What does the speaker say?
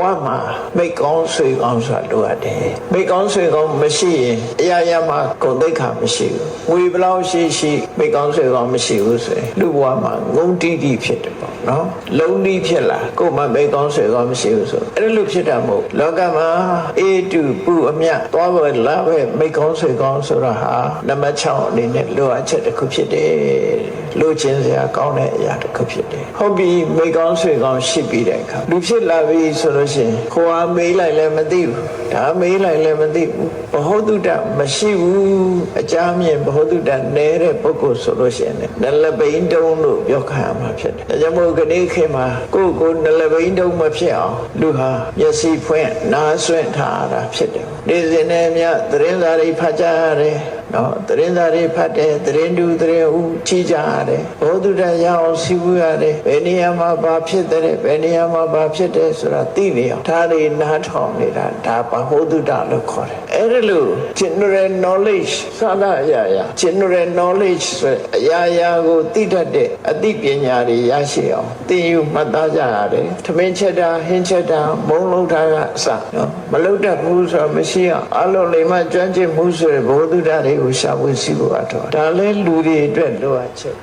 ဝမှာမိတ်ကောင်းဆွေကောင်းဆိုတာလိုအပ်တယ်မိတ်ကောင်းဆွေကောင်းမရှိရင်အရာရာမှာဂုဏ်သိက္ခာမရှိဘူးငွေဘယ်လောက်ရှိရှိမိတ်ကောင်းဆွေကောင်းမရှိဘူးဆိုရင်လူဘဝမှာငုံတီးတီးဖြစ်တယ်ပေါ့ နော်လုံးတီးဖြစ်လာကိုယ်မှမိတ်ကောင်းဆွေကောင်းမရှိဘူးဆိုအဲ့လိုဖြစ်တာမဟုတ်လောကမှာအေတူပူအမြသွားပဲလာပဲမိတ်ကောင်းဆွေကောင်းဆိုတာဟာနံပါတ်6အနေနဲ့လိုအပ်ချက်တစ်ခုဖြစ်တယ်လိုချင်စရာကောင်းတဲ့အရာတစ်ခုဖြစ်တယ်ဟုတ်ပြီမိတ်ကောင်းဆွေကောင်းရှိပြီးတဲ့အခါလူဖြစ်လာပြီဆိုလို့ရှိရင်ကိုယ်ဟာမေးလိုက်လည်းမသိဘူးဒါမေးလိုက်လည်းမသိဘူးဘ ਹੁ တုတ္တမရှိဘူးအကြမ်းမြင်ဘ ਹੁ တုတ္တနဲတဲ့ပုဂ္ဂိုလ်ဆိုလို့ရှိရင်လည်းနလပိန်တုံးလို့ပြောခံရမှာဖြစ်တယ်ဒါကြောင့်မို့ခဏခေတ်မှာကိုယ့်ကိုယ်နလပိန်တုံးမဖြစ်အောင်လူဟာမျက်စိဖွင့်နားဆွင့်ထားရတာဖြစ်တယ်ဒီစင်နဲ့မြသတင်းစာတွေဖတ်ကြရတယ်နော်သတင်းစာတွေဖတ်တယ်သတင်းတူသတင်းဦးကြည့်ကြရတယ်ဘောဓုတရအောင်စီးပူးရတယ်ဘယ်နေရာမှာဘာဖြစ်တယ်ဘယ်နေရာမှာဘာဖြစ်တယ်ဆိုတာသိနေအောင်ဒါတွေနားထောင်နေတာဒါဘာဟောဓုတလို့ခေါ်တယ်အဲ့ဒါလို့ general knowledge သာသာအရာရာ general knowledge ဆိုအရာရာကိုသိတတ်တဲ့အသိပညာတွေရရှိအောင်သင်ယူမှတ်သားကြရတယ်ထမင်းချက်တာဟင်းချက်တာမုံလုံးထားကအစနော်မလုတ်တတ်ဘူးဆိုတော့မရှိအောင်အလုံးလိမ္မာကျွမ်းကျင်မှုဆိုတဲ့ဘောဓုတတွေကိုရှာဖွေစီဖို့အထောက်ဒါလဲလူတွေအတွက်လိုအပ်ချက်